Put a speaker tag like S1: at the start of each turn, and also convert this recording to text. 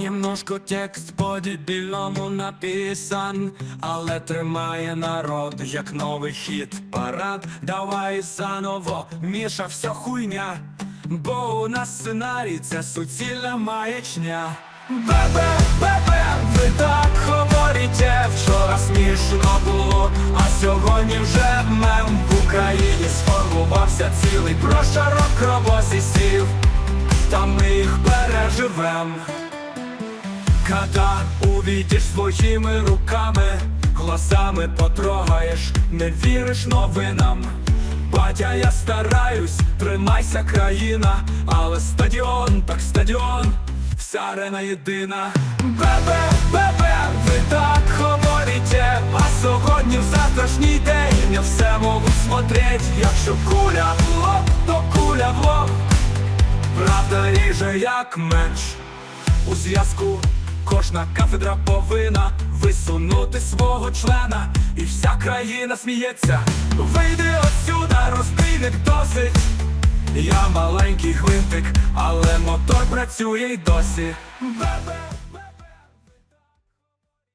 S1: Немножко текст по-дебільному написан, але тримає народ, як новий хіт парад. Давай заново, Міша, все хуйня, бо у нас сценарій це суцільна маячня. Бебе, бебе, ви так говорите, вчора смішно було, а сьогодні вже мем в Україні сформувався цілий прошарок робосісів, та ми їх переживем. Когда увидиш своїми руками, глазами потрогаєш, не віриш новинам. Батя, я стараюсь, тримайся країна, але стадіон, так стадіон, вся арена єдина. Бебе, бебе, ви так говорите, а сьогодні в завтрашній день не все можуть смотреть, якщо куля в лоб, то куля в лоб. Правда ріже як меч у зв'язку. Кожна кафедра повинна висунути свого члена, і вся країна сміється. Вийди отсюда, розбійник досить. Я маленький гвинтик, але мотор працює й досі.